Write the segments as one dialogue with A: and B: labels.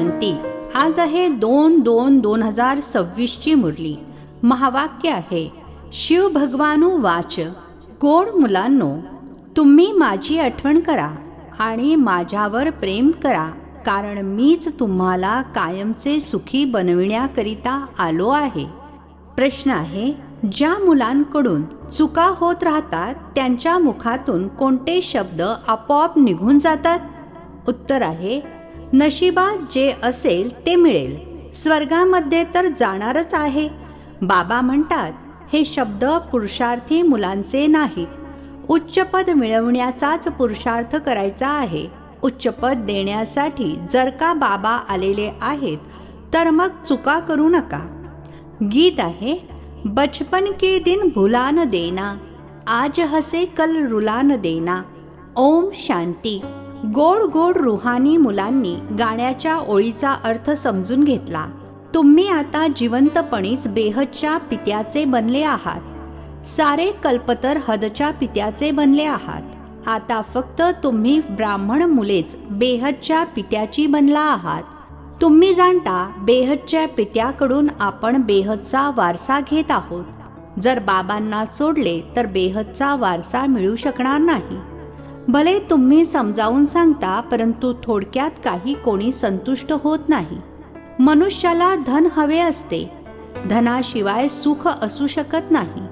A: क्रांती आज आहे दोन दोन दोन हजार सव्वीसची मुरली. महावाक्य आहे शिव भगवानो वाच गोड मुलांनो तुम्ही माझी आठवण करा आणि माझ्यावर प्रेम करा कारण मीच तुम्हाला कायमचे सुखी बनविण्याकरिता आलो आहे. प्रश्न आहे ज्या मुलांकडून चुका होत राहतात त्यांच्या मुखातून कोणते शब्द आपोआप निघून जातात? उत्तर आहे नशिबात जे असेल ते मिळेल. स्वर्गामध्ये तर जाणारच आहे. बाबा म्हणतात हे शब्द पुरुषार्थी मुलांचे नाहीत. उच्चपद मिळवण्याचाच पुरुषार्थ करायचा आहे. उच्चपद देण्यासाठी जर का बाबा आलेले आहेत तर मग चुका करू नका. गीत आहे बचपन के दिन भुलान देना आज हसे कल रुलान देना ओम शांती. गोड गोड रुहानी मुलांनी गाण्याच्या ओळीचा अर्थ समजून घेतला. तुम्ही आता जिवंतपणीच बेहदच्या पित्याचे बनले आहात. सारे कल्पतर हदच्या पित्याचे बनले आहात. आता फक्त तुम्ही ब्राह्मण मुलेच बेहदच्या पित्याची बनला आहात. तुम्ही जाणता बेहदच्या पित्याकडून आपण बेहदचा वारसा घेत आहोत. जर बाबांना सोडले तर बेहदचा वारसा मिळू शकणार नाही. भले तुम्ही समजावून सांगता परंतु थोडक्यात काही कोणी संतुष्ट होत नाही. मनुष्याला धन हवे असते. धनाशिवाय सुख असू शकत नाही.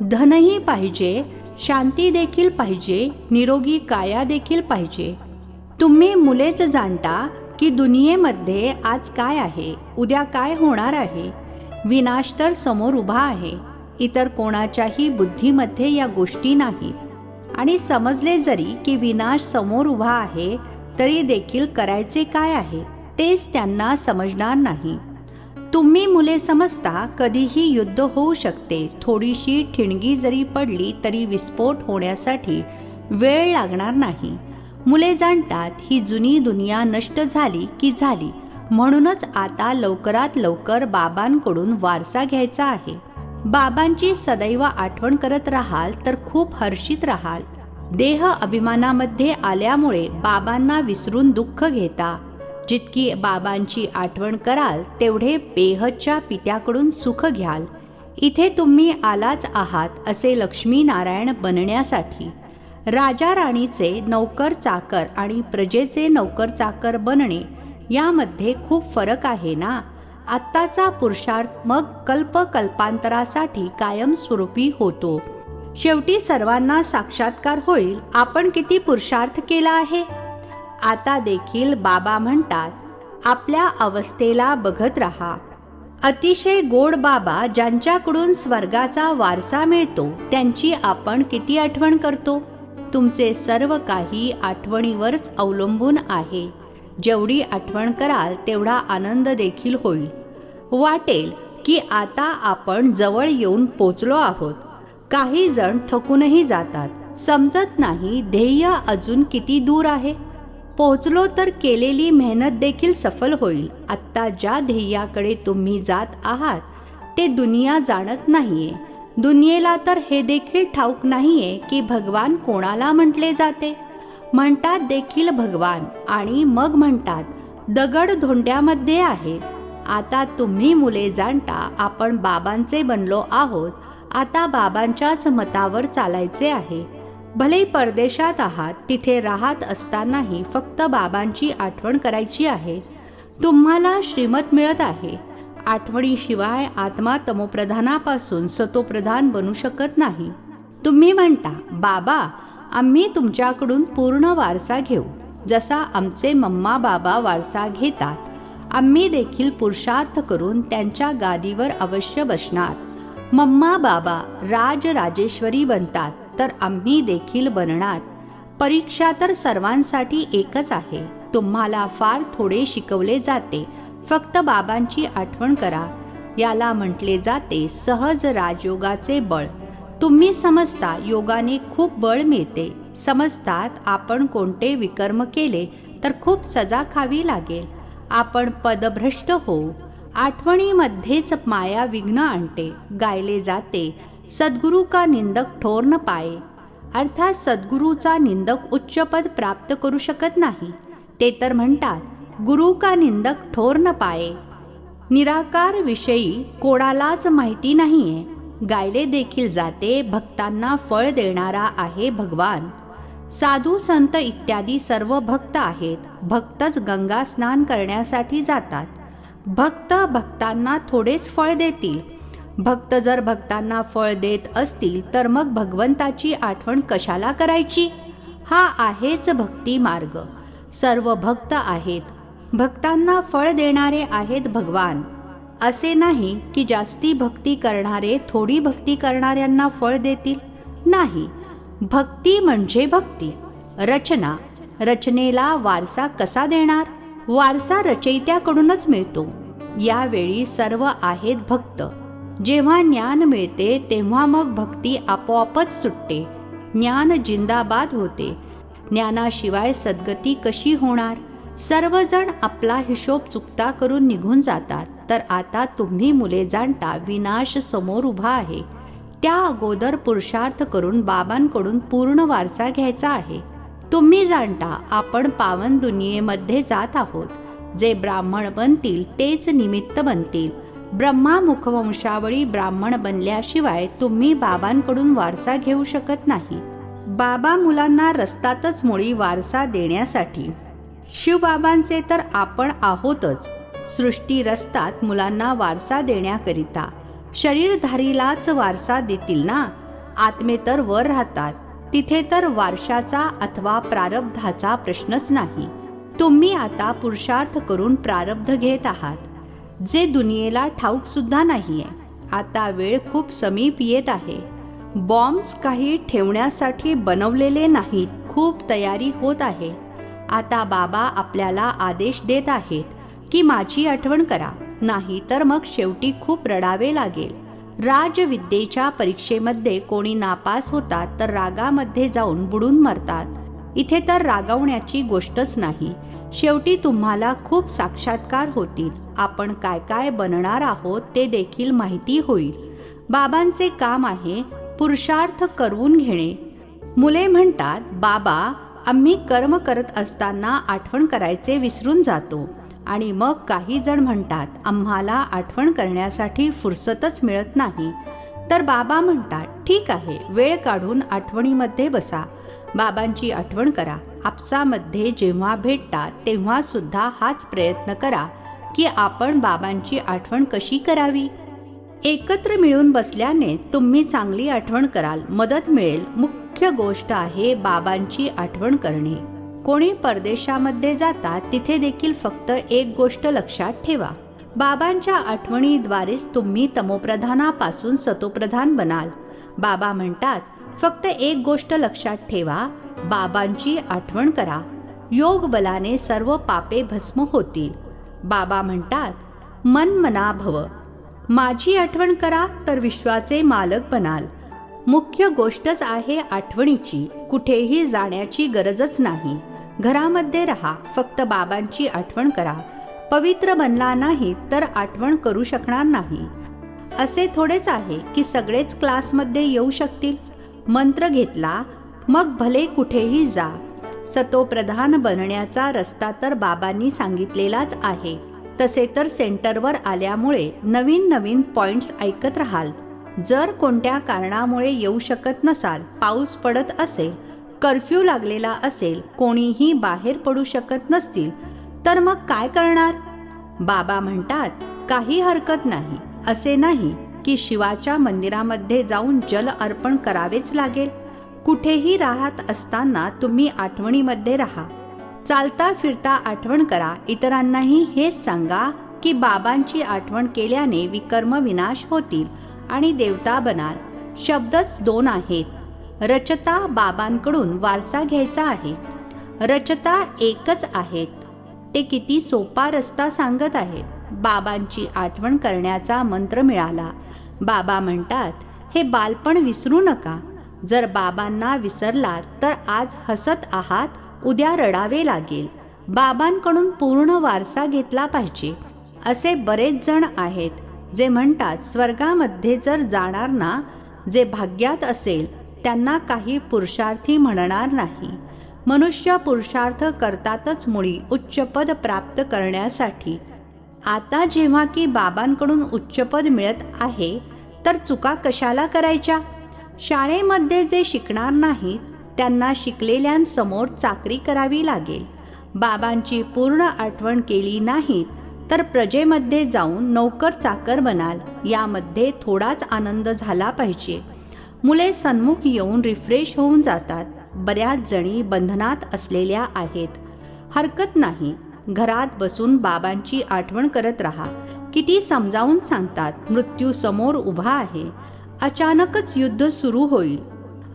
A: धनही पाहिजे शांती देखील पाहिजे निरोगी काया देखील पाहिजे. तुम्ही मुलेच जाणता की दुनियेमध्ये आज काय आहे उद्या काय होणार आहे. विनाश तर समोर उभा आहे. इतर कोणाच्याही बुद्धीमध्ये या गोष्टी नाहीत. आणि समजले जरी की विनाश समोर उभा आहे तरी देखील करायचे काय आहे तेच त्यांना समजणार नाही. तुम्ही मुले समजता कधीही युद्ध होऊ शकते. थोडीशी ठिणगी जरी पडली तरी विस्फोट होण्यासाठी वेळ लागणार नाही. मुले जाणतात ही जुनी दुनिया नष्ट झाली की झाली. म्हणूनच आता लवकरात लवकर बाबांकडून वारसा घ्यायचा आहे. बाबांची सदैव आठवण करत राहाल तर खूप हर्षित राहाल. देह अभिमानामध्ये आल्यामुळे बाबांना विसरून दुःख घेता. जितकी बाबांची आठवण कराल तेवढे बेहदच्या पित्याकडून सुख घ्याल. इथे तुम्ही आलाच आहात असे लक्ष्मी नारायण बनण्यासाठी. राजा राणीचे नौकर चाकर आणि प्रजेचे नौकर चाकर बनणे यामध्ये खूप फरक आहे ना? आत्ताचा पुरुषार्थ मग कल्प कल्पांतरासाठी कायमस्वरूपी होतो. शेवटी सर्वांना साक्षात्कार होईल. आपण किती पुरुषार्थ केला आहे? आता देखील बाबा म्हणतात आपल्या अवस्थेला बघत राहा. अतिशय गोड बाबा ज्यांच्याकडून स्वर्गाचा वारसा मिळतो त्यांची आपण किती आठवण करतो? तुमचे सर्व काही आठवणीवरच अवलंबून आहे. जेवढी आठवण कराल तेवढा आनंद देखील होईल. वाटेल की आता आपण जवळ येऊन पोचलो आहोत. काही जण थकूनही जातात. समजत नाही ध्येय अजून किती दूर आहे? पोहोचलो तर केलेली मेहनत देखील सफल होईल. आत्ता ज्या ध्येयाकडे तुम्ही जात आहात ते दुनिया जाणत नाहीये. दुनियेला तर हे देखील ठाऊक नाहीये की भगवान कोणाला म्हटले जाते? म्हणतात देखील भगवान आणि मग म्हणतात दगड धोंड्यामध्ये आहे. आता तुम्ही मुले जाणता आपण बाबांचे बनलो आहोत. आता बाबांच्याच मतावर चालायचे आहे. भले परदेशात आहात तिथे राहत असतानाही फक्त बाबांची आठवण करायची आहे. तुम्हाला श्रीमत मिळत आहे. आठवणीशिवाय आत्मा तमोप्रधानापासून सतोप्रधान बनू शकत नाही. तुम्ही म्हणता बाबा आम्ही तुमच्याकडून पूर्ण वारसा घेऊ. जसा आमचे मम्मा बाबा वारसा घेतात आम्ही देखील पुरुषार्थ करून त्यांच्या गादीवर अवश्य बसणार. मम्मा बाबा राज राजेश्वरी बनतात तर आम्ही देखील बनणार. परीक्षा तर सर्वांसाठी एकच आहे. तुम्हाला फार थोडे शिकवले जाते. फक्त बाबांची आठवण करा. याला म्हटले जाते सहज राजयोगाचे बळ. तुम्ही समजता योगाने खूप बळ मिळते. समजतात आपण कोणते विकर्म केले तर खूप सजा खावी लागेल. आपण पदभ्रष्ट होऊ. आठवणीमध्येच माया विघ्न आणते. गायले जाते. सद्गुरू का निंदक ठोर न पाये. अर्थात सद्गुरूचा निंदक उच्चपद प्राप्त करू शकत नाही. ते तर म्हणतात गुरु का निंदक ठोर न पाये. निराकार विषयी कोणालाच माहिती नाही आहे गायले देखील जाते भक्तांना फळ देणारा आहे भगवान. साधू संत इत्यादी सर्व भक्त आहेत. भक्तच गंगा स्नान करण्यासाठी जातात. भक्त भक्तांना थोडेच फळ देतील. भक्त जर भक्तांना फळ देत असतील तर मग भगवंताची आठवण कशाला करायची? हा आहेच भक्ती मार्ग. सर्व भक्त आहेत. भक्तांना फळ देणारे आहेत भगवान. असे नाही की जास्ती भक्ती करणारे थोडी भक्ती करणाऱ्यांना फळ देतील? नाही. भक्ती म्हणजे भक्ती. रचना. रचनेला वारसा कसा देणार? वारसा रचयित्याकडूनच मिळतो. यावेळी सर्व आहेत भक्त. जेव्हा ज्ञान मिळते तेव्हा मग भक्ती आपोआपच सुटते. ज्ञान जिंदाबाद होते. ज्ञानाशिवाय सद्गती कशी होणार? सर्वजण आपला हिशोब चुकता करून निघून जातात. तर आता तुम्ही मुले जाणता विनाश समोर उभा आहे. त्या अगोदर पुरुषार्थ करून बाबांकडून पूर्ण वारसा घ्यायचा आहे. तुम्ही जाणता आपण पावन दुनियेमध्ये जात आहोत. जे ब्राह्मण बनतील तेच निमित्त बनतील. ब्रह्मा मुखवंशावळी ब्राह्मण बनल्याशिवाय तुम्ही बाबांकडून वारसा घेऊ शकत नाही. बाबा मुलांना रस्तातच मुळी वारसा देण्यासाठी. शिवबाबांचे तर आपण आहोतच. सृष्टी रस्तात मुलांना वारसा देण्याकरिता. शरीरधारीलाच वारसा देतील ना? आत्मे तर वर राहतात. तिथे तर वारशाचा अथवा प्रारब्धाचा प्रश्नच नाही. तुम्ही आता पुरुषार्थ करून प्रारब्ध घेत आहात. जे दुनियेला ठाऊक सुद्धा नाहीये. आता वेळ खूप समीप येत आहे. बॉम्ब्स काही ठेवण्यासाठी बनवलेले नाहीत. खूप तयारी होत आहे. आता बाबा आपल्याला आदेश देत आहेत. की माझी आठवण करा. नाही तर मग शेवटी खूप रडावे लागेल. राजविद्येच्या परीक्षेमध्ये कोणी नापास होतात तर रागामध्ये जाऊन बुडून मरतात. इथे तर रागावण्याची गोष्टच नाही. शेवटी तुम्हाला खूप साक्षात्कार होतील. आपण काय काय बनणार आहोत ते देखील माहिती होईल. बाबांचे काम आहे पुरुषार्थ करवून घेणे. मुले म्हणतात बाबा आम्ही कर्म करत असताना आठवण करायचे विसरून जातो. आणि मग काही जण म्हणतात आम्हाला आठवण करण्यासाठी फुरसतच मिळत नाही. तर बाबा म्हणतात ठीक आहे वेळ काढून आठवणीमध्ये बसा. बाबांची आठवण करा. आपसामध्ये जेव्हा भेटतात तेव्हा सुद्धा हाच प्रयत्न करा की आपण बाबांची आठवण कशी करावी. एकत्र मिळून बसल्याने तुम्ही चांगली आठवण कराल. मदत मिळेल. मुख्य गोष्ट आहे बाबांची आठवण करणे. कोणी परदेशामध्ये जातात तिथे देखील फक्त एक गोष्ट लक्षात ठेवा. बाबांच्या आठवणीद्वारेच तुम्ही तमोप्रधानापासून सतोप्रधान बनाल. बाबा म्हणतात फक्त एक गोष्ट लक्षात ठेवा बाबांची आठवण करा. योग बलाने सर्व पापे भस्म होतील. बाबा म्हणतात मन मना भव. माझी आठवण करा तर विश्वाचे मालक बनाल. मुख्य गोष्टच आहे आठवणीची कुठेही जाण्याची गरजच नाही. घरामध्ये रहा फक्त बाबांची आठवण करा. पवित्र बनला नाही तर आठवण करू शकणार नाही. असे थोडेच आहे की सगळेच क्लासमध्ये येऊ शकतील. मंत्र घेतला मग भले कुठेही जा. सतोप्रधान बनण्याचा रस्ता तर बाबांनी सांगितलेलाच आहे. तसे तर सेंटरवर आल्यामुळे नवीन नवीन पॉइंट्स ऐकत राहाल. जर कोणत्या कारणामुळे येऊ शकत नसाल पाऊस पडत असेल कर्फ्यू लागलेला असेल कोणीही बाहेर पडू शकत नसतील तर मग काय करणार? बाबा म्हणतात काही हरकत नाही. असे नाही की शिवाच्या मंदिरामध्ये जाऊन जल अर्पण करावेच लागेल. कुठेही राहत असताना तुम्ही आठवणीमध्ये राहा. चालता फिरता आठवण करा. इतरांनाही हेच सांगा की बाबांची आठवण केल्याने विकर्म विनाश होतील आणि देवता बनाल शब्दच दोन आहेत. रचता बाबांकडून वारसा घ्यायचा आहे. रचता एकच आहेत. ते किती सोपा रस्ता सांगत आहेत. बाबांची आठवण करण्याचा मंत्र मिळाला. बाबा म्हणतात हे बालपण विसरू नका. जर बाबांना विसरलात तर आज हसत आहात उद्या रडावे लागेल. बाबांकडून पूर्ण वारसा घेतला पाहिजे. असे बरेच जण आहेत जे म्हणतात स्वर्गामध्ये जर जाणार ना जे भाग्यात असेल त्यांना काही पुरुषार्थी म्हणणार नाही. मनुष्य पुरुषार्थ करतातच मुळी उच्चपद प्राप्त करण्यासाठी. आता जेव्हा की बाबांकडून उच्चपद मिळत आहे तर चुका कशाला करायच्या? शाळेमध्ये जे शिकणार नाहीत त्यांना शिकलेल्यांसमोर चाकरी करावी लागेल. बाबांची पूर्ण आठवण केली नाहीत तर प्रजेमध्ये जाऊन नोकर चाकर बनाल. यामध्ये थोडाच आनंद झाला पाहिजे. मुले सन्मुख येऊन रिफ्रेश होऊन जातात. बऱ्याच जणी बंधनात असलेल्या आहेत. हरकत नाही. घरात बसून बाबांची आठवण करत राहा. किती समजावून सांगतात मृत्यू समोर उभा आहे. अचानकच युद्ध सुरू होईल.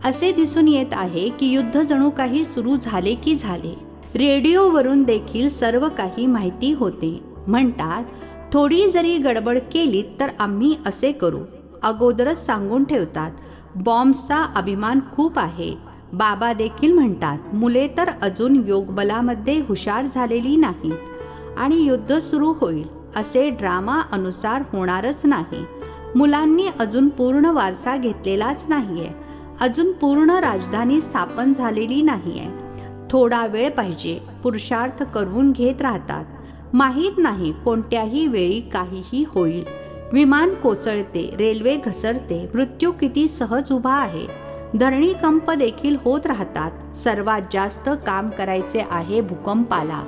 A: असे दिसून येत आहे की युद्ध जणू काही सुरू झाले की झाले. रेडिओवरून देखील सर्व काही माहिती होते. म्हणतात थोडी जरी गडबड केली तर आम्ही असे करू. अगोदरच सांगून ठेवतात बॉम्बचा अभिमान खूप आहे. बाबा देखील म्हणतात मुले तर अजून योगबलामध्ये हुशार झालेली नाहीत आणि युद्ध सुरू होईल असे ड्रामा अनुसार होणारच नाही. मुलांनी अजून पूर्ण वारसा घेतलेलाच नाहीये. अजून पूर्ण राजधानी स्थापन झालेली नाहीये. थोडा वेळ पाहिजे पुरुषार्थ करून घेत राहतात. माहीत नाही कोणत्याही वेळी काहीही होईल. विमान कोसळते रेल्वे घसरते मृत्यू किती सहज उभा आहे. धरणीकंप देखील होत राहतात. सर्वात जास्त काम करायचे आहे भूकंपाला.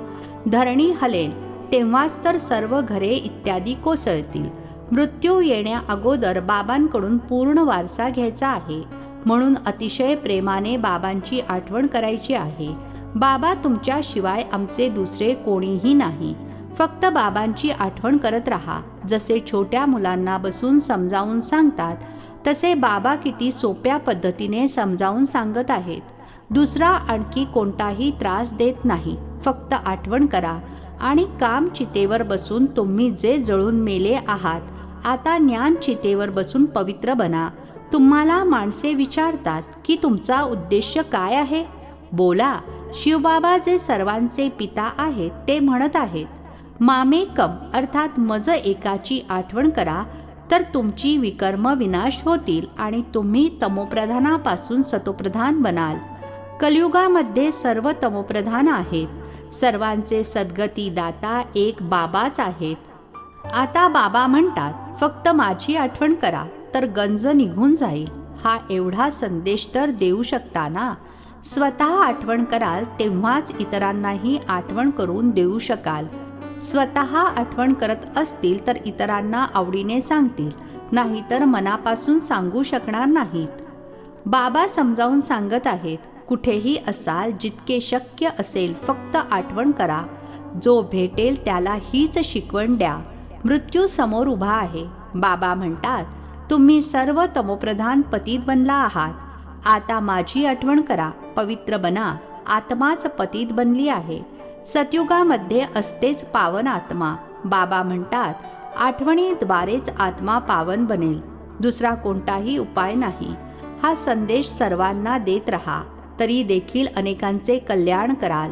A: धरणी हलेल तेव्हाच तर सर्व घरे इत्यादी कोसळतील. मृत्यू येण्या अगोदर बाबांकडून पूर्ण वारसा घ्यायचा आहे. म्हणून अतिशय प्रेमाने बाबांची आठवण करायची आहे. बाबा तुमच्याशिवाय आमचे दुसरे कोणीही नाही. फक्त बाबांची आठवण करत राहा. जसे छोट्या मुलांना बसून समजावून सांगतात तसे बाबा किती सोप्या पद्धतीने समजावून सांगत आहेत. दुसरा आणखी कोणताही त्रास देत नाही. फक्त आठवण करा आणि काम चितेवर बसून तुम्ही जे जळून मेले आहात आता ज्ञान चितेवर बसून पवित्र बना. तुम्हाला माणसे विचारतात की तुमचा उद्देश काय आहे? बोला शिवबाबा जे सर्वांचे पिता आहेत ते म्हणत आहेत. मामेकम अर्थात मज एकाची आठवण करा तर तुमची विकर्म विनाश होतील आणि तुम्ही तमोप्रधानापासून सतोप्रधान बनाल. कलियुगामध्ये सर्व तमोप्रधान आहेत. सर्वांचे सद्गती दाता एक बाबाच आहेत. आता बाबा म्हणतात फक्त माझी आठवण करा तर गंज निघून जाईल. हा एवढा संदेश तर देऊ शकता ना? स्वतः आठवण कराल तेव्हाच इतरांनाही आठवण करून देऊ शकाल. स्वतः आठवण करत असतील तर इतरांना आवडीने सांगतील नाहीतर मनापासून सांगू शकणार नाहीत. बाबा समजावून सांगत आहेत कुठेही असाल जितके शक्य असेल फक्त आठवण करा. जो भेटेल त्याला हीच शिकवण द्या. मृत्यू समोर उभा आहे. बाबा म्हणतात तुम्ही सर्व तमोप्रधान पतीत बनला आहात. आता माझी आठवण करा. पवित्र बना. आत्माच पतीत बनली आहे. सतयुगामध्ये असतेच पावन आत्मा. बाबा म्हणतात आठवणीद्वारेच आत्मा पावन बनेल. दुसरा कोणताही उपाय नाही. हा संदेश सर्वांना देत राहा. तरी देखील अनेकांचे कल्याण कराल.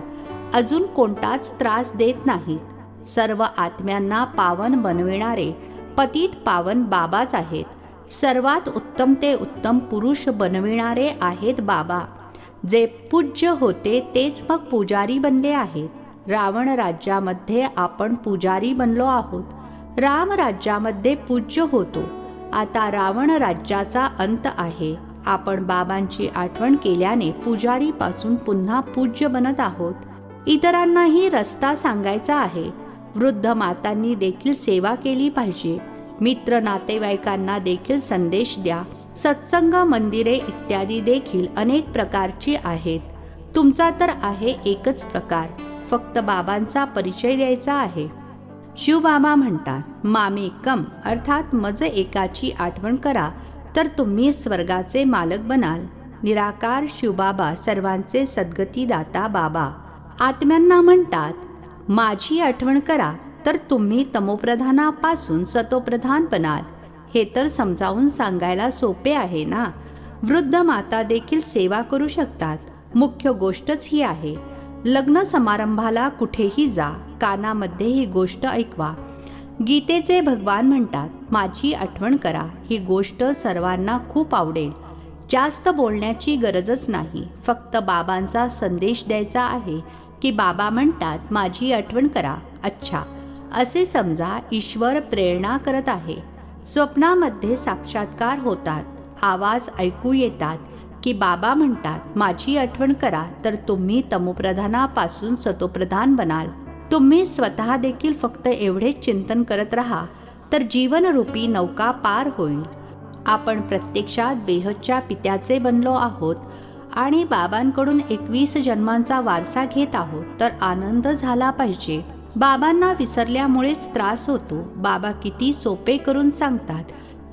A: अजून कोणताच त्रास देत नाहीत सर्व आत्म्यांना पावन बनविणारे पतीत पावन बाबाच आहेत. सर्वात उत्तम ते उत्तम पुरुष बनविणारे आहेत बाबा. जे पूज्य होते तेच मग पुजारी बनले आहेत. रावण राज्यामध्ये आपण पुजारी बनलो आहोत. राम राज्यामध्ये पूज्य होतो. आता रावण राज्याचा अंत आहे. आपण बाबांची आठवण केल्याने पुजारीपासून पुन्हा पूज्य बनत आहोत. इतरांनाही रस्ता सांगायचा आहे. वृद्ध मातांनी देखील सेवा केली पाहिजे. मित्र नातेवाईकांना देखील संदेश द्या. सत्संग मंदिरे इत्यादी देखील अनेक प्रकारची आहेत. तुमचा तर आहे एकच प्रकार. फक्त बाबांचा परिचय द्यायचा आहे. शिवबाबा म्हणतात मामे कम अर्थात मज एकाची आठवण करा तर तुम्ही स्वर्गाचे मालक बनाल. निराकार शिवबाबा सर्वांचे सद्गतीदाता बाबा. आत्म्यांना म्हणतात माझी आठवण करा तर तुम्ही तमोप्रधानापासून सतोप्रधान बनाल. हे तर समजावून सांगायला सोपे आहे ना? वृद्ध माता देखील सेवा करू शकतात. मुख्य गोष्टच ही आहे लग्न समारंभाला कुठेही जा कानामध्ये ही गोष्ट ऐकवा. गीतेचे भगवान म्हणतात माझी आठवण करा ही गोष्ट सर्वांना खूप आवडेल. जास्त बोलण्याची गरजच नाही फक्त बाबांचा संदेश द्यायचा आहे की बाबा म्हणतात माझी आठवण करा अच्छा. असे समजा ईश्वर प्रेरणा करत आहे. स्वप्नामध्ये साक्षात्कार होतात आवाज ऐकू येतात की बाबा म्हणतात माझी आठवण करा तर तुम्ही तमोप्रधानापासून सतोप्रधान बनाल. तुम्ही स्वतः देखील फक्त एवढेच चिंतन करत राहा तर जीवनरूपी नौका पार होईल. आपण प्रत्यक्षात बेहदच्या पित्याचे बनलो आहोत आणि बाबांकडून एकवीस जन्मांचा वारसा घेत आहोत तर आनंद झाला पाहिजे. बाबांना विसरल्यामुळेच त्रास होतो. बाबा किती सोपे करून सांगतात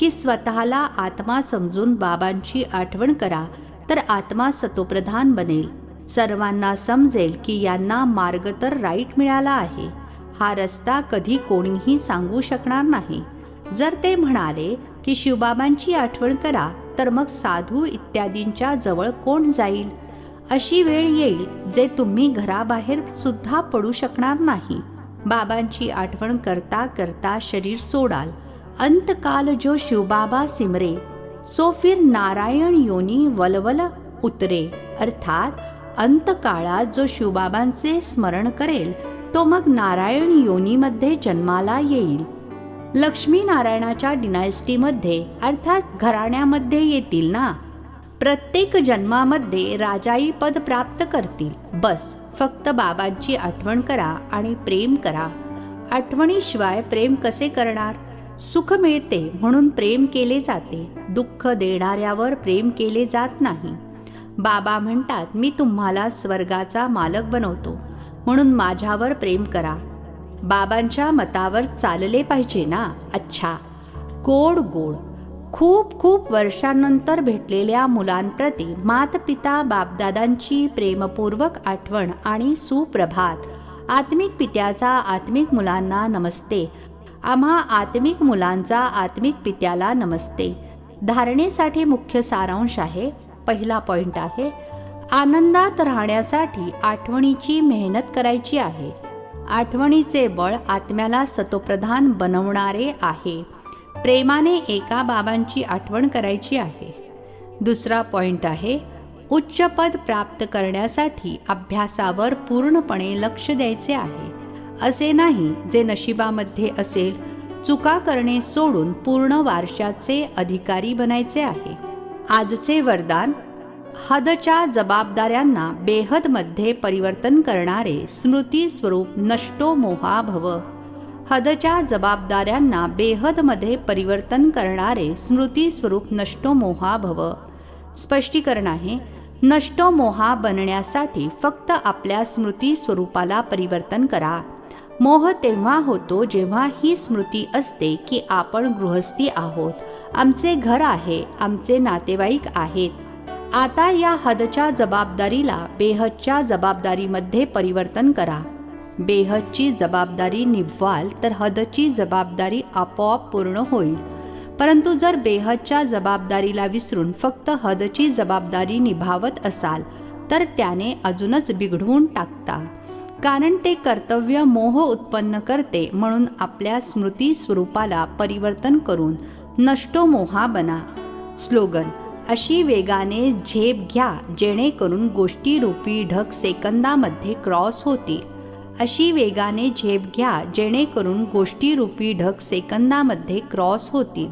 A: की स्वतःला आत्मा समजून बाबांची आठवण करा तर आत्मा सतोप्रधान बनेल. सर्वांना समजेल की यांना मार्ग तर राईट मिळाला आहे. हा रस्ता कधी कोणीही सांगू शकणार नाही. जर ते म्हणाले की शिवबाबांची आठवण करा तर मग साधू इत्यादींच्या जवळ कोण जाईल? अशी वेळ येईल जे तुम्ही घराबाहेर सुद्धा पडू शकणार नाही. बाबांची आठवण करता करता शरीर सोडाल. अंतकाल जो शिवबाबा सिमरे सो फिर नारायण योनी वलवल उतरे. अर्थात अंतकाळात जो शिवबाबांचे स्मरण करेल तो मग नारायण योनीमध्ये जन्माला येईल. लक्ष्मी नारायणाच्या डिनायस्टीमध्ये अर्थात घराण्यामध्ये येतील ना? प्रत्येक जन्मामध्ये राजाई पद प्राप्त करतील. बस फक्त बाबांची आठवण करा आणि प्रेम करा. आठवणीशिवाय प्रेम कसे करणार? सुख मिळते म्हणून प्रेम केले जाते. दुःख देणाऱ्यावर प्रेम केले जात नाही. बाबा म्हणतात मी तुम्हाला स्वर्गाचा मालक बनवतो. म्हणून माझ्यावर प्रेम करा. बाबांच्या मतावर चालले पाहिजे ना? अच्छा. गोड गोड. खूप खूप वर्षांनंतर भेटलेल्या मुलांप्रती मातपिता बापदादांची प्रेमपूर्वक आठवण आणि सुप्रभात. आत्मिक पित्याचा आत्मिक मुलांना नमस्ते. आम्हा आत्मिक मुलांचा आत्मिक पित्याला नमस्ते. धारणेसाठी मुख्य सारांश आहे पहिला पॉइंट आहे आनंदात राहण्यासाठी आठवणीची मेहनत करायची आहे. आठवणीचे बळ आत्म्याला सतोप्रधान बनवणारे आहे. प्रेमाने एका बाबांची आठवण करायची आहे. दुसरा पॉइंट आहे उच्च पद प्राप्त करण्यासाठी अभ्यासावर पूर्णपणे लक्ष द्यायचे आहे. असे नाही जे नशिबामध्ये असेल चुका करणे सोडून पूर्ण वारशाचे अधिकारी बनायचे आहे. आजचे वरदान हदच्या जबाबदाऱ्यांना बेहदमध्ये परिवर्तन करणारे स्मृती स्वरूप नष्टो मोहा भव. हदच्या जबाबदाऱ्यांना बेहदमध्ये परिवर्तन करणारे स्मृती स्वरूप नष्टो मोहा भव. स्पष्टीकरण आहे नष्टो मोहा बनण्यासाठी फक्त आपल्या स्मृती स्वरूपाला परिवर्तन करा. मोह तेव्हा होतो जेव्हा ही स्मृती असते की आपण गृहस्थी आहोत. आमचे घर आहे आमचे नातेवाईक आहेत. आता या हदच्या जबाबदारीला बेहदच्या जबाबदारीमध्ये परिवर्तन करा. बेहदची जबाबदारी निभवाल तर हदची जबाबदारी आपोआप पूर्ण होईल. परंतु जर बेहदच्या जबाबदारीला विसरून फक्त हदची जबाबदारी निभावत असाल तर त्याने अजूनच बिघडवून टाकता. कारण ते कर्तव्य मोह उत्पन्न करते म्हणून आपल्या स्मृती स्वरूपाला परिवर्तन करून नष्टो मोहा बना. स्लोगन अशी वेगाने झेप घ्या जेणेकरून गोष्टीरूपी ढग सेकंदामध्ये क्रॉस होतील. अशी वेगाने झेप घ्या जेणेकरून गोष्टीरूपी ढग सेकंदामध्ये क्रॉस होतील.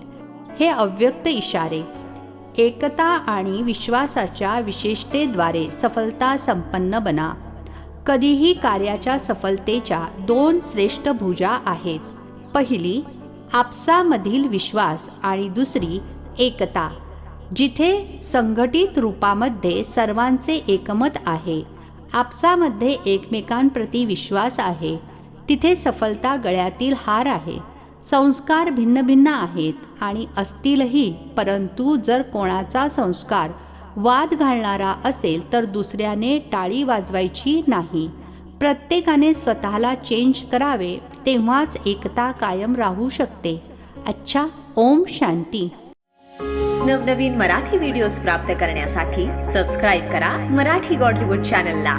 A: हे अव्यक्त इशारे एकता आणि विश्वासाच्या विशेषतेद्वारे सफलता संपन्न बना. कधीही कार्याच्या सफलतेच्या दोन श्रेष्ठ भुजा आहेत. पहिली आपसामधील विश्वास आणि दुसरी एकता जिथे संघटित रूपामध्ये सर्वांचे एकमत आहे. आपसामध्ये एकमेकांप्रती विश्वास आहे. तिथे सफलता गळ्यातील हार आहे. संस्कार भिन्न भिन्न आहेत आणि असतीलही परंतु जर कोणाचा संस्कार वाद घालणारा असेल तर दुसऱ्याने टाळी वाजवायची नाही. प्रत्येकाने स्वतःला चेंज करावे तेव्हाच एकता कायम राहू शकते. अच्छा ओम शांती.
B: नवनवीन मराठी व्हिडिओज प्राप्त करण्यासाठी सबस्क्राईब करा मराठी बॉलिवूड चॅनलला